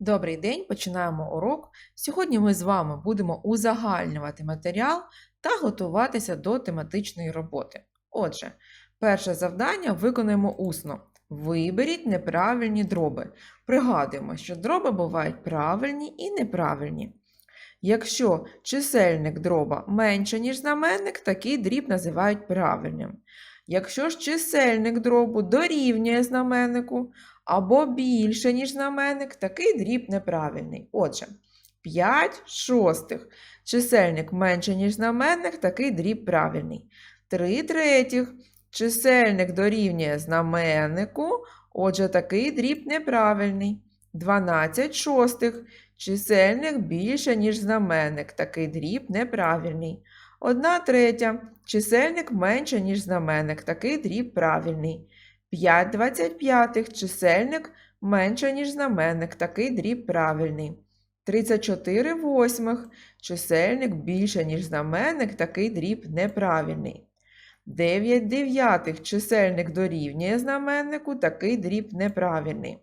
Добрий день, починаємо урок. Сьогодні ми з вами будемо узагальнювати матеріал та готуватися до тематичної роботи. Отже, перше завдання виконаємо усно. Виберіть неправильні дроби. Пригадуємо, що дроби бувають правильні і неправильні. Якщо чисельник дроба менше, ніж знаменник, такий дріб називають правильним. Якщо ж чисельник дробу дорівнює знаменнику, або більше, ніж знаменник, такий дріб неправильний. Отже, 5 шостих. Чисельник менше, ніж знаменник, такий дріб правильний. 3 третіх. Чисельник дорівнює знаменнику, отже, такий дріб неправильний. 12 шостих. Чисельник більше, ніж знаменник, такий дріб неправильний. 1 третя. Чисельник менше, ніж знаменник, такий дріб правильний. 5 25 чисельник менше, ніж знаменник, такий дріб правильний. 34 восьмих чисельник більше, ніж знаменник, такий дріб неправильний. 9 дев'ятих чисельник дорівнює знаменнику, такий дріб неправильний.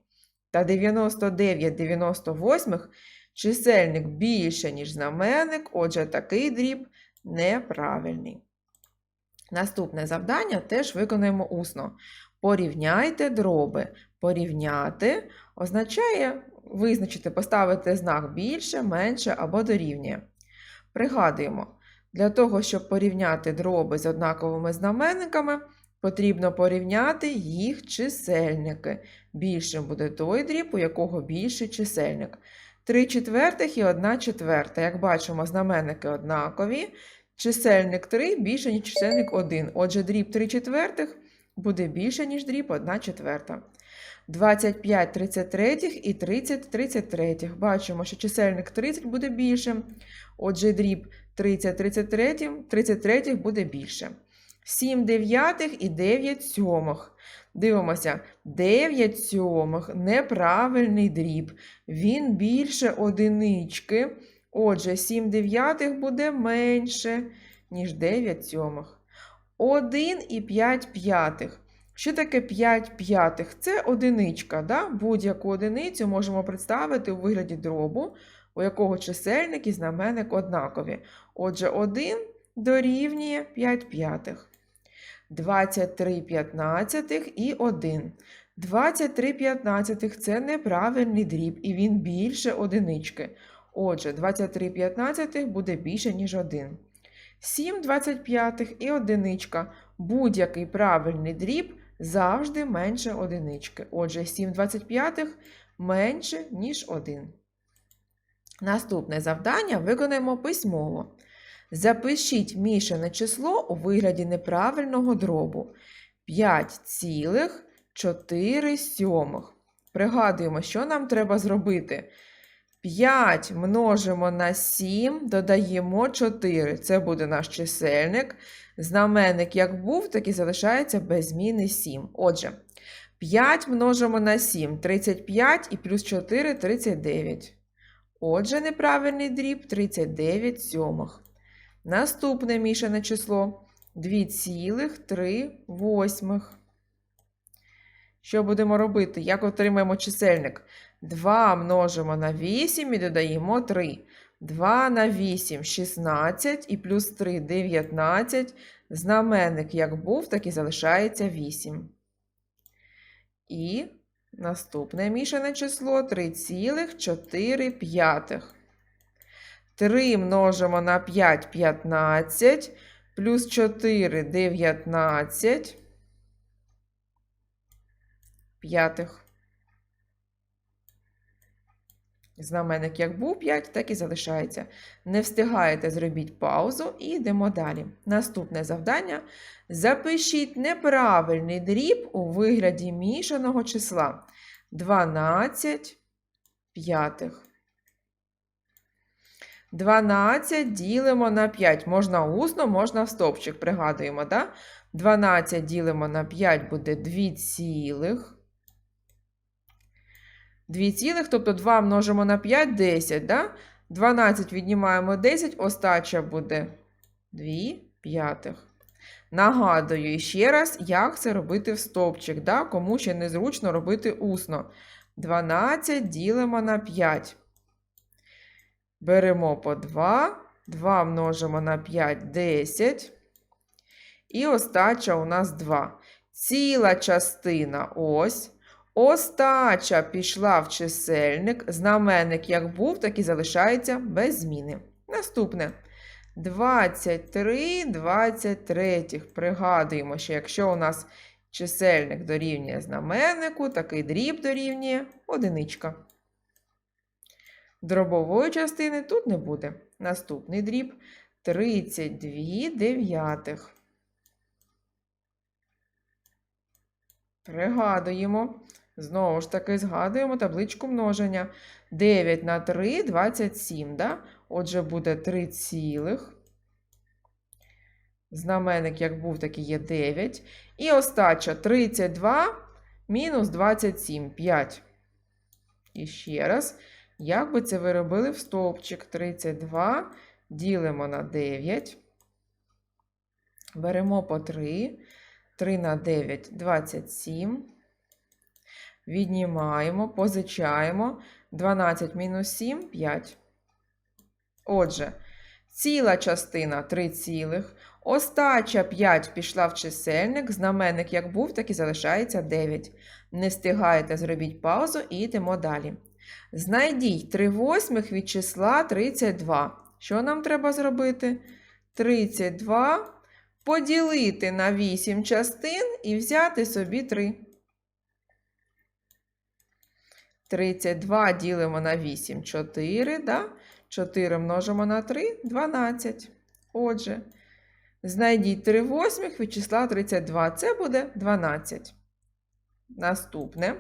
Та 99 98 чисельник більше, ніж знаменник, отже, такий дріб неправильний. Наступне завдання теж виконуємо усно. Порівняйте дроби. Порівняти означає визначити, поставити знак більше, менше або дорівнює. Пригадуємо, для того, щоб порівняти дроби з однаковими знаменниками, потрібно порівняти їх чисельники. Більшим буде той дріб, у якого більший чисельник. 3 четвертих і 1 четверта. Як бачимо, знаменники однакові. Чисельник 3 більше, ніж чисельник 1. Отже, дріб 3 четвертих буде більше, ніж дріб 1 четверта. 25 33 і 30 33. Бачимо, що чисельник 30 буде більшим. Отже, дріб 30 33, 33 буде більше. 7 дев'ятих і 9 сьомих. Дивимося, 9 сьомих неправильний дріб. Він більше одинички. Отже, 7 дев'ятих буде менше, ніж 9 сьомих. 1 і 5 п'ятих. Що таке 5 п'ятих? Це одиничка. Да? Будь-яку одиницю можемо представити у вигляді дробу, у якого чисельник і знаменник однакові. Отже, 1 дорівнює 5 п'ятих. 23 п'ятнадцятих і 1. 23 п'ятнадцятих – це неправильний дріб, і він більше одинички. Отже, 23 п'ятнадцятих буде більше, ніж 1. 7 25 і одиничка. Будь-який правильний дріб завжди менше одинички. Отже, 7 25 менше, ніж 1. Наступне завдання виконаємо письмово. Запишіть мішане число у вигляді неправильного дробу. 5,4 сьомих. Пригадуємо, що нам треба зробити. 5 множимо на 7, додаємо 4. Це буде наш чисельник. Знаменник як був, так і залишається без зміни 7. Отже, 5 множимо на 7, 35 і плюс 4 39. Отже, неправильний дріб 39 сьомих. Наступне мішане число 2,3. Що будемо робити? Як отримаємо чисельник? 2 множимо на 8 і додаємо 3. 2 на 8 – 16 і плюс 3 – 19. Знаменник як був, так і залишається 8. І наступне мішане число 3,4. 3 множимо на 5 – 15, плюс 4 – 19 п'ятих. Знаменник як був 5, так і залишається. Не встигаєте, зробіть паузу і йдемо далі. Наступне завдання. Запишіть неправильний дріб у вигляді мішаного числа 12 п'ятих. 12 ділимо на 5. Можна усно, можна в стовпчик, пригадуємо, да? 12 ділимо на 5 буде 2 цілих. 2 цілих, тобто 2 множимо на 5 – 10, да? 12 віднімаємо 10, остача буде 2 п'ятих. Нагадую ще раз, як це робити в стовпчик, да? кому ще незручно робити усно. 12 ділимо на 5. Беремо по 2. 2 множимо на 5 10. І остача у нас 2. Ціла частина ось. Остача пішла в чисельник. Знаменник як був, так і залишається без зміни. Наступне. 23 23. Пригадуємо, що якщо у нас чисельник дорівнює знаменнику, такий дріб дорівнює одиничка. Дробової частини тут не буде. Наступний дріб 32 дев'ятих. Пригадуємо. Знову ж таки, згадуємо табличку множення. 9 на 3 27. Да? Отже, буде 3 цілих. Знаменник, як був, так і є 9. І остача 32 мінус 27 5. І ще раз, як би це ви робили в стовпчик? 32 ділимо на 9. Беремо по 3. 3 на 9 27. Віднімаємо, позичаємо. 12 мінус 7 5. Отже, ціла частина 3 цілих. Остача 5 пішла в чисельник. Знаменник як був, так і залишається 9. Не встигаєте, зробіть паузу і йдемо далі. Знайдіть 3 восьмих від числа 32. Що нам треба зробити? 32 поділити на 8 частин і взяти собі 3. 32 ділимо на 8 4, да? 4 множимо на 3 12. Отже, знайдіть 3 восьмих від числа 32. Це буде 12. Наступне.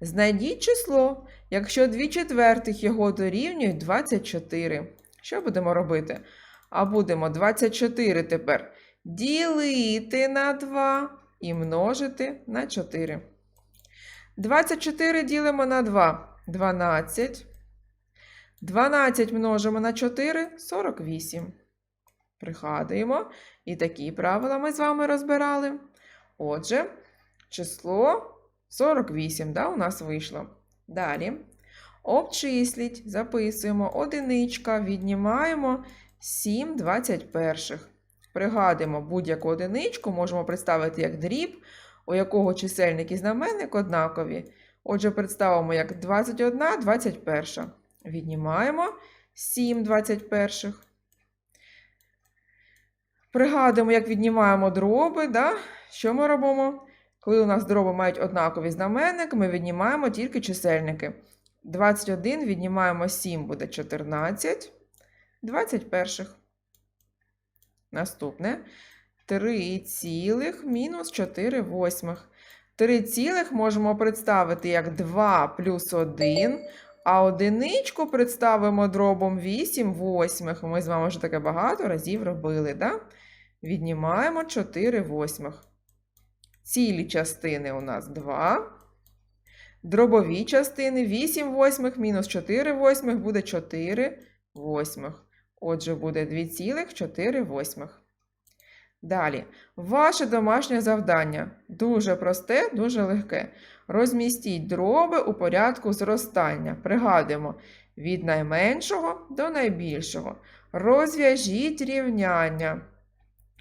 Знайдіть число, якщо 2 четвертих його дорівнюють 24. Що будемо робити? А будемо 24 тепер ділити на 2 і множити на 4. 24 ділимо на 2 12. 12 множимо на 4 48. Пригадуємо. І такі правила ми з вами розбирали. Отже, число 48 да, у нас вийшло. Далі. Обчисліть, записуємо одиничка, віднімаємо 7 21. Пригадуємо будь-яку одиничку, можемо представити як дріб, у якого чисельник і знаменник однакові. Отже, представимо як 21, 21. Віднімаємо 7 21. Пригадуємо, як віднімаємо дроби. Да? Що ми робимо? Коли у нас дроби мають однакові знаменники, ми віднімаємо тільки чисельники. 21 віднімаємо 7 буде 14. 21. Наступне 3 цілих мінус 4 восьмих. 3 цілих можемо представити як 2 плюс 1, а одиничку представимо дробом 8 восьмих. Ми з вами вже таке багато разів робили. Да? Віднімаємо 4 восьмих. Цілі частини у нас 2. Дробові частини 8 восьмих мінус 4 восьмих буде 4 восьмих. Отже, буде 2,4 восьмих. Далі, ваше домашнє завдання дуже просте, дуже легке. Розмістіть дроби у порядку зростання. Пригадуємо від найменшого до найбільшого. Розв'яжіть рівняння.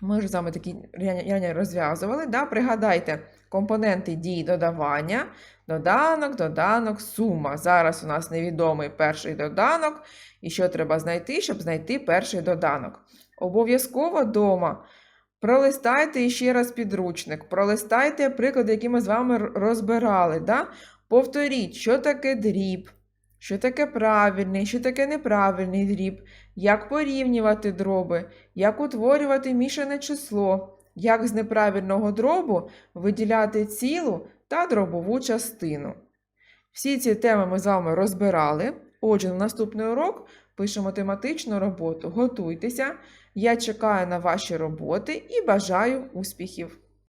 Ми ж з вами такі рівняння розв'язували. Да? Пригадайте компоненти дії додавання, доданок, доданок, сума. Зараз у нас невідомий перший доданок. І що треба знайти, щоб знайти перший доданок? Обов'язково вдома пролистайте ще раз підручник, пролистайте приклади, які ми з вами розбирали. Да? Повторіть, що таке дріб, що таке правильний, що таке неправильний дріб, як порівнювати дроби, як утворювати мішане число, як з неправильного дробу виділяти цілу та дробову частину. Всі ці теми ми з вами розбирали. Отже, на наступний урок пишемо тематичну роботу. Готуйтеся. Я чекаю на ваші роботи і бажаю успіхів!